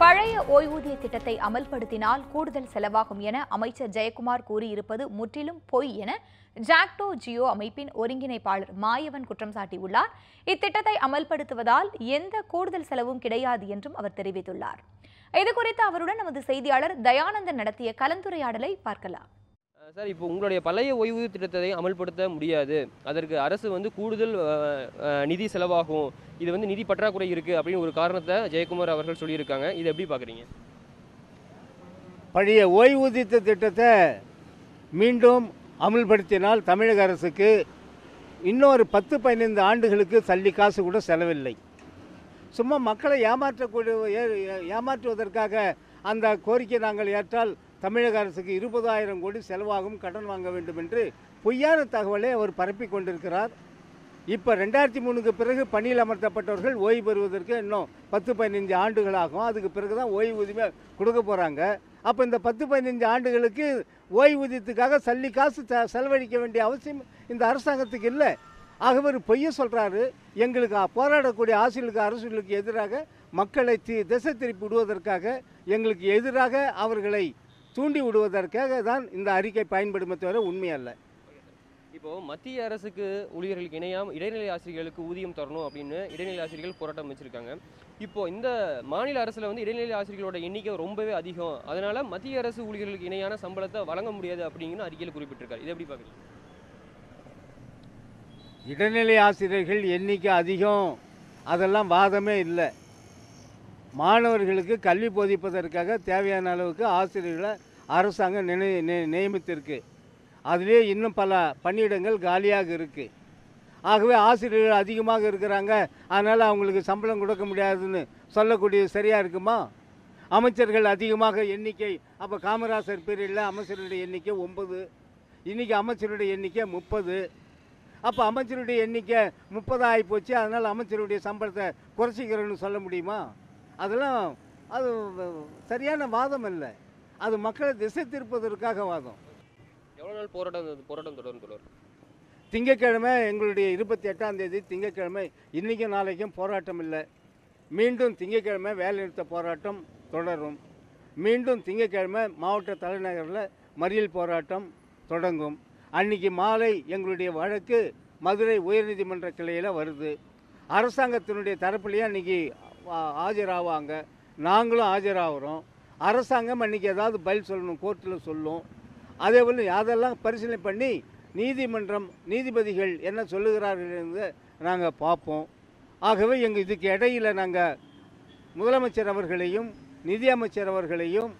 பழைய ஓய்வூதிய திட்டத்தை அமல்படுத்தினால் கூடுதல் செலவாகும் என அமைச்சர் ஜெயக்குமார் கூறியிருப்பது முற்றிலும் பொய் என ஜாக்டோ ஜியோ அமைப்பின் ஒருங்கிணைப்பாளர் மாயவன் குற்றம் சாட்டியுள்ளார். இத்திட்டத்தை அமல்படுத்துவதால் எந்த கூடுதல் செலவும் கிடையாது என்றும் அவர் தெரிவித்துள்ளார். இதுகுறித்து அவருடன் நமது செய்தியாளர் தயானந்தன் நடத்திய கலந்துரையாடலை பார்க்கலாம். சார் இப்போ உங்களுடைய பழைய ஓய்வூதிய திட்டத்தை அமல்படுத்த முடியாது. அதற்கு அரசு வந்து கூடுதல் நிதி செலவாகும். இது வந்து நிதி பற்றாக்குறை இருக்குது அப்படின்னு ஒரு காரணத்தை ஜெயக்குமார் அவர்கள் சொல்லியிருக்காங்க. இதை எப்படி பார்க்குறீங்க? பழைய ஓய்வூதிய திட்டத்தை மீண்டும் அமல்படுத்தினால் தமிழக அரசுக்கு இன்னொரு பத்து பதினைந்து ஆண்டுகளுக்கு சல்லி காசு கூட செலவில்லை. சும்மா மக்களை ஏமாற்றக்கூடிய ஏமாற்றுவதற்காக அந்த கோரிக்கை நாங்கள் ஏற்றால் தமிழக அரசுக்கு இருபதாயிரம் கோடி செலவாகும் கடன் வாங்க வேண்டும் என்று பொய்யான தகவலை அவர் பரப்பி கொண்டிருக்கிறார். இப்போ ரெண்டாயிரத்தி மூணுக்கு பிறகு பணியில் அமர்த்தப்பட்டவர்கள் ஓய்வு பெறுவதற்கு இன்னும் பத்து பதினஞ்சு ஆண்டுகள் ஆகும். அதுக்கு பிறகு தான் ஓய்வூதியமே கொடுக்க போகிறாங்க அப்போ இந்த பத்து பதினஞ்சு ஆண்டுகளுக்கு ஓய்வூதியத்துக்காக சல்லி காசு செலவழிக்க வேண்டிய அவசியம் இந்த அரசாங்கத்துக்கு இல்லை. ஆகவே ஒரு பொய்ய சொல்கிறாரு எங்களுக்கு போராடக்கூடிய ஆசிரியர்களுக்கு அரசுகளுக்கு எதிராக மக்களை தி திசை திருப்பி விடுவதற்காக எங்களுக்கு எதிராக அவர்களை தூண்டி விடுவதற்காக தான் இந்த அறிக்கை பயன்படுமே தவிர உண்மை அல்ல. இப்போ மத்திய அரசுக்கு ஊழியர்களுக்கு இணையாம இடைநிலை ஆசிரியர்களுக்கு ஊதியம் தரணும் அப்படின்னு இடைநிலை ஆசிரியர்கள் போராட்டம் வச்சிருக்காங்க. இப்போ இந்த மாநில அரசுல வந்து இடைநிலை ஆசிரியர்களோட எண்ணிக்கை ரொம்பவே அதிகம். அதனால மத்திய அரசு ஊழியர்களுக்கு இணையான சம்பளத்தை வழங்க முடியாது அப்படிங்கிற அறிக்கையில் குறிப்பிட்டிருக்காரு. இதை எப்படி பார்க்குறீங்க? இடைநிலை ஆசிரியர்கள் எண்ணிக்கை அதிகம். அதெல்லாம் வாதமே இல்லை. மாணவர்களுக்கு கல்வி போதிப்பதற்காக தேவையான அளவுக்கு ஆசிரியர்களை அரசாங்கம் நினை நியமித்திருக்கு. அதிலே இன்னும் பல பணியிடங்கள் காலியாக இருக்குது ஆகவே ஆசிரியர்கள் அதிகமாக இருக்கிறாங்க. அதனால் அவங்களுக்கு சம்பளம் கொடுக்க முடியாதுன்னு சொல்லக்கூடிய சரியாக இருக்குமா? அமைச்சர்கள் அதிகமாக எண்ணிக்கை அப்போ காமராசர் பீரியடில் அமைச்சருடைய எண்ணிக்கை ஒன்பது இன்றைக்கி அமைச்சருடைய எண்ணிக்கை முப்பது. அப்போ அமைச்சருடைய எண்ணிக்கை முப்பது ஆகி போச்சு. அதனால் அமைச்சருடைய சம்பளத்தை குறைச்சிக்கிறேன்னு சொல்ல முடியுமா? அதெல்லாம் அது சரியான வாதம் இல்லை அது மக்களை திசை திருப்பதற்காக வாதம். எவ்வளோ நாள் போராட்டம் போராட்டம் தொடரும் தொடரும். திங்கட்கிழமை எங்களுடைய இருபத்தி எட்டாம் தேதி திங்கட்கிழமை இன்றைக்கும் நாளைக்கும் போராட்டம் இல்லை. மீண்டும் திங்கட்கிழமை வேலைநிறுத்த போராட்டம் தொடரும். மீண்டும் திங்கட்கிழமை மாவட்ட தலைநகரில் மறியல் போராட்டம் தொடங்கும். அன்னைக்கு மாலை எங்களுடைய வழக்கு மதுரை உயர்நீதிமன்ற கிளையில் வருது. அரசாங்கத்தினுடைய தரப்புலையே அன்றைக்கி ஆஜராவாங்க. நாங்களும் ஆஜராகிறோம். அரசாங்கம் அன்றைக்கி ஏதாவது பதில் சொல்லணும் கோர்ட்டில் சொல்லும். அதே போல் அதெல்லாம் பரிசீலனை பண்ணி நீதிமன்றம் நீதிபதிகள் என்ன சொல்லுகிறார்கள் என்று நாங்கள் பார்ப்போம். ஆகவே எங்கள் இதுக்கு இடையில் நாங்கள் முதலமைச்சர் அவர்களையும் நிதி அமைச்சர் அவர்களையும்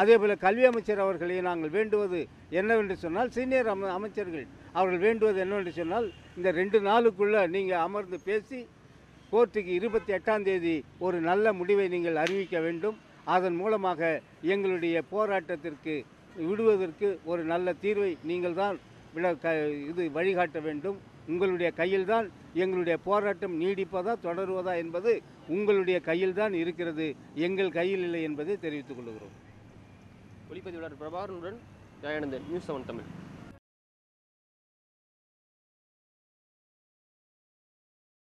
அதே போல் கல்வி அமைச்சர் அவர்களையும் நாங்கள் வேண்டுவது என்னவென்று சொன்னால் சீனியர் அமைச்சர்கள் அவர்கள் வேண்டுவது என்னவென்று சொன்னால் இந்த ரெண்டு நாளுக்குள்ளே நீங்கள் அமர்ந்து பேசி கோர்ட்டுக்கு இருபத்தி எட்டாம் தேதி ஒரு நல்ல முடிவை நீங்கள் அறிவிக்க வேண்டும். அதன் மூலமாக எங்களுடைய போராட்டத்திற்கு விடுவதற்கு ஒரு நல்ல தீர்வை நீங்கள் தான் விட க இது வழிகாட்ட வேண்டும். உங்களுடைய கையில்தான் எங்களுடைய போராட்டம் நீடிப்பதா தொடருவதா என்பது உங்களுடைய கையில்தான் இருக்கிறது. எங்கள் கையில் இல்லை என்பதை தெரிவித்துக் கொள்கிறோம். ஒளிப்பதிவாளர் பிரபாகரனுடன் தயானந்தன் நியூஸ் செவன் தமிழ்.